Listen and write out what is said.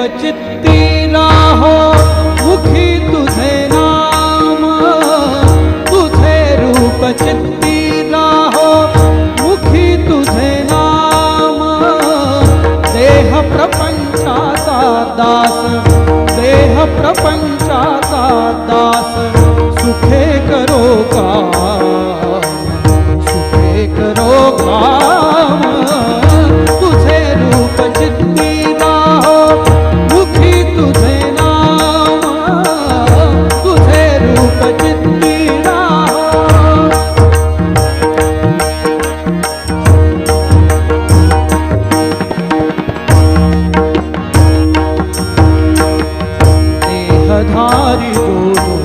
बचती ना हो, मुखी तुझे नाम। तुझे रूप चित्ती ना हो, मुखी तुझे नाम। देह प्रपंचाता दास, देह प्रपंचाता दास, सुखे करो धारी जो